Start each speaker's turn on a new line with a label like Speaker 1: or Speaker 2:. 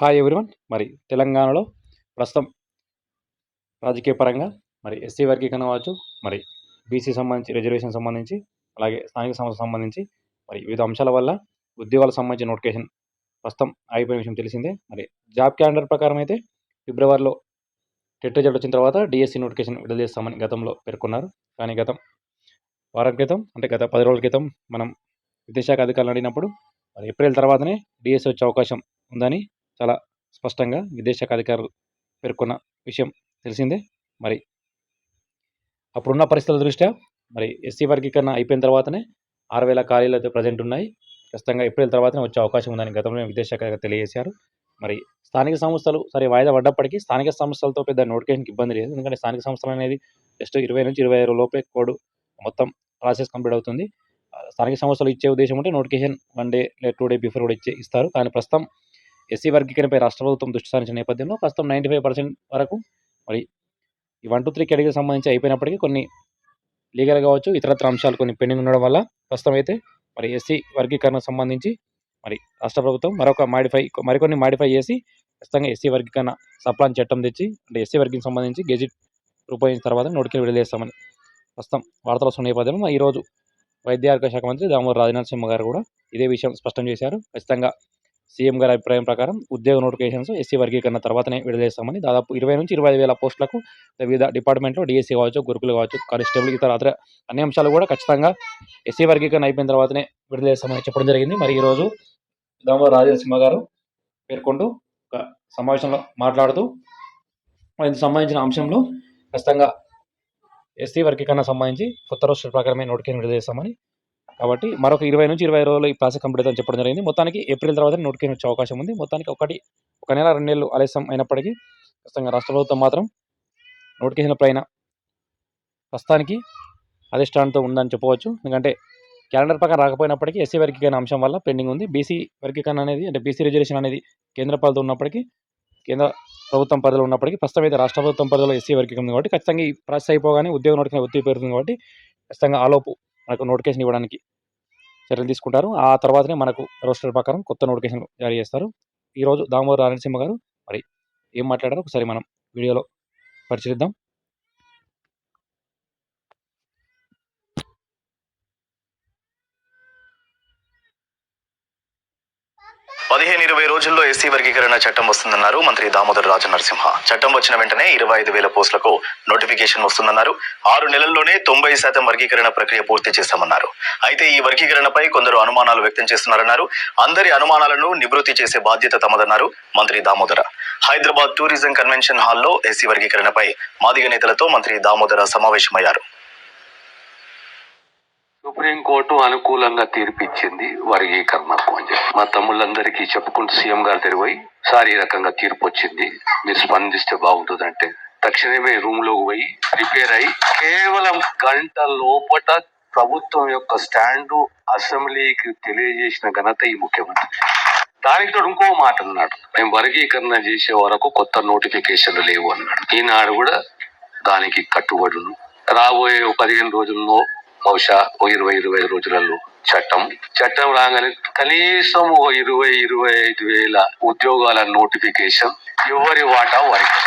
Speaker 1: Hi everyone మరి తెలంగాణలో ప్రస్తుతం రాజకీయ పరంగా మరి ఎస్సీ వర్గీకరణ కావచ్చు మరి బీసీ సంబంధించి రిజర్వేషన్ సంబంధించి అలాగే స్థానిక సంస్థ సంబంధించి మరి వివిధ అంశాల వల్ల ఉద్యోగాలకు సంబంధించిన నోటిఫికేషన్ ప్రస్తుతం ఆగిపోయిన విషయం తెలిసిందే. మరి జాబ్ క్యాలెండర్ ప్రకారం అయితే ఫిబ్రవరిలో టెట్ రిజల్ట్ వచ్చిన తర్వాత డిఎస్సి నోటిఫికేషన్ విడుదల చేస్తామని గతంలో పేర్కొన్నారు. కానీ గతం వారం క్రితం అంటే గత పది రోజుల క్రితం మనం విద్యాశాఖ అధికారులు అడిగినప్పుడు మరి ఏప్రిల్ తర్వాతనే డిఎస్సి వచ్చే అవకాశం ఉందని చాలా స్పష్టంగా విదేశాఖ అధికారులు పేర్కొన్న విషయం తెలిసిందే. మరి అప్పుడున్న పరిస్థితుల దృష్ట్యా మరి ఎస్సీ వర్గీకరణ అయిపోయిన తర్వాతనే ఆరు వేల ఖాళీలు అయితే ప్రజెంట్ ఉన్నాయి. ఖచ్చితంగా ఏప్రిల్ తర్వాతనే వచ్చే అవకాశం ఉందని గతంలో విదేశాఖ తెలియజేశారు. మరి స్థానిక సంస్థలు సరే వాయిదా పడ్డప్పటికీ స్థానిక సంస్థలతో పెద్ద నోటిఫికేషన్కి ఇబ్బంది లేదు. ఎందుకంటే స్థానిక సంస్థలు అనేది జస్ట్ ఇరవై నుంచి ఇరవై ఐదు లోపే కోడ్ మొత్తం ప్రాసెస్ కంప్లీట్ అవుతుంది. స్థానిక సంస్థలు ఇచ్చే ఉద్దేశం ఉంటే నోటిఫికేషన్ వన్ డే లేదా టూ డే బిఫోర్ కూడా ఇచ్చే ఇస్తారు. కానీ ప్రస్తుతం ఎస్సీ వర్గీకరణపై రాష్ట్ర ప్రభుత్వం దృష్టి సారించిన నేపథ్యంలో ప్రస్తుతం నైంటీ ఫైవ్ పర్సెంట్ వరకు మరి ఈ వన్ టూ త్రీ కేటగిరీకి సంబంధించి అయిపోయినప్పటికీ కొన్ని లీగల్ కావచ్చు ఇతరత్ర అంశాలు కొన్ని పెండింగ్ ఉండడం వల్ల ప్రస్తుతం అయితే మరి ఎస్సీ వర్గీకరణకు సంబంధించి మరి రాష్ట్ర ప్రభుత్వం మరొక మాడిఫై మరికొన్ని మాడిఫై చేసి ఖచ్చితంగా ఎస్సీ వర్గీకరణ సప్లాన్ చట్టం తెచ్చి అంటే ఎస్సీ వర్గీకి సంబంధించి గెజిట్ రూపొందించిన తర్వాత నోటికి విడుదల చేస్తామని ప్రస్తుతం వార్తలు వస్తున్న నేపథ్యంలో ఈరోజు వైద్య ఆరోగ్య శాఖ మంత్రి దామోదర్ రాజనాథ్ సింహ గారు కూడా ఇదే విషయం స్పష్టం చేశారు. ఖచ్చితంగా సీఎం గారి అభిప్రాయం ప్రకారం ఉద్యోగ నోటిఫికేషన్స్ ఎస్సీ వర్గీకరణ తర్వాతనే విడుదల చేస్తామని దాదాపు ఇరవై నుంచి ఇరవై వేల పోస్టులకు వివిధ డిపార్ట్మెంట్లో డిఎస్సీ కావచ్చు గురుకులు కావచ్చు కానిస్టేబుల్ ఇతర అతర అన్ని అంశాలు కూడా ఖచ్చితంగా ఎస్సీ వర్గీకరణ అయిపోయిన తర్వాతనే విడుదల చేస్తామని చెప్పడం జరిగింది. మరి ఈరోజు దామ రాజేంద్ర గారు పేర్కొంటూ ఒక సమావేశంలో మాట్లాడుతూ ఇందుకు సంబంధించిన అంశంలో ఖచ్చితంగా ఎస్సీ వర్గీకరణ సంబంధించి కొత్త రోజు ప్రకారమే నోటిఫికేషన్ విడుదల చేస్తామని కాబట్టి మరొక ఇరవై నుంచి ఇరవై రోజులు ఈ ప్రాసెస్ కంప్లీట్ అవుతుందని చెప్పడం జరిగింది. మొత్తానికి ఏప్రిల్ తర్వాత నోటిఫికేషన్ వచ్చే అవకాశం ఉంది. మొత్తానికి ఒకటి ఒక నెల రెండు నెలలు ఆలస్యం అయినప్పటికీ ఖచ్చితంగా రాష్ట్ర ప్రభుత్వం మాత్రం నోటిఫికేషన్ పైన ప్రస్తుతానికి అధిష్టానంతో ఉందని చెప్పవచ్చు. ఎందుకంటే క్యాలెండర్ ప్రకారం రాకపోయినప్పటికీ ఎస్సీ వర్గీకరణ అంశం వల్ల పెండింగ్ ఉంది. బీసీ వర్గీకరణ అనేది అంటే బీసీ రిజర్వేషన్ అనేది కేంద్ర పరిధిలో ఉన్నప్పటికీ కేంద్ర ప్రభుత్వం పరిధిలో ఉన్నప్పటికీ ప్రస్తుతం అయితే రాష్ట్ర ప్రభుత్వం పరిధిలో ఎస్సీ వర్గీకరణ ఉంది కాబట్టి ఖచ్చితంగా ఈ ప్రాసెస్ అయిపోగానే ఉద్యోగ నోటిఫికేషన్ ఒత్తిడి పెరుగుతుంది కాబట్టి ఖచ్చితంగా ఆలోపు మనకు నోటిఫికేషన్ ఇవ్వడానికి చర్యలు తీసుకుంటారు. ఆ తర్వాతనే మనకు రోస్టర్ ప్రకారం కొత్త నోటిఫికేషన్ జారీ చేస్తారు. ఈరోజు దామోదర్ నారాయణసింహ గారు మరి ఏం మాట్లాడారో ఒకసారి మనం వీడియోలో పరిశీలిద్దాం.
Speaker 2: పదిహేను ఇరవై రోజుల్లో ఎస్సీ వర్గీకరణ చట్టం వస్తుందన్నారు మంత్రి దామోదర్ రాజు నరసింహ. చట్టం వచ్చిన వెంటనే ఇరవై ఐదు వేల పోస్టులకు నోటిఫికేషన్ వస్తుందన్నారు. ఆరు నెలల్లోనే తొంభై శాతం వర్గీకరణ ప్రక్రియ పూర్తి చేస్తామన్నారు. అయితే ఈ వర్గీకరణపై కొందరు అనుమానాలు వ్యక్తం చేస్తున్నారన్నారు. అందరి అనుమానాలను నివృత్తి చేసే బాధ్యత తమదన్నారు మంత్రి దామోదర. హైదరాబాద్ టూరిజం కన్వెన్షన్ హాల్లో ఎస్సీ వర్గీకరణపై మాదిగ నేతలతో మంత్రి దామోదర సమావేశమయ్యారు.
Speaker 3: సుప్రీంకోర్టు అనుకూలంగా తీర్పిచ్చింది వర్గీకరణకు అని చెప్పి. మా తమ్ముళ్ళందరికీ చెప్పుకుంటూ సీఎం గారు తెలిపోయి సార్ ఈ రకంగా తీర్పు వచ్చింది మీరు స్పందిస్తే బాగుంటుంది అంటే తక్షణమే రూమ్లోకి పోయి రిపేర్ అయి కేవలం గంట లోపట ప్రభుత్వం యొక్క స్టాండు అసెంబ్లీకి తెలియజేసిన ఘనత ఈ ముఖ్యమంత్రి. దానికి తోడు ఇంకో మాట అన్నాడు. మేము వర్గీకరణ చేసే వరకు కొత్త నోటిఫికేషన్లు లేవు అన్నాడు. ఈనాడు కూడా దానికి కట్టుబడును రాబోయే పదిహేను రోజుల్లో బహుశా ఓ ఇరవై ఇరవై ఐదు రోజులలో చట్టం. చట్టం రాగానే కనీసం ఓ ఇరవై ఇరవై ఐదు వేల ఉద్యోగాల నోటిఫికేషన్ ఎవరి వాటా వారికి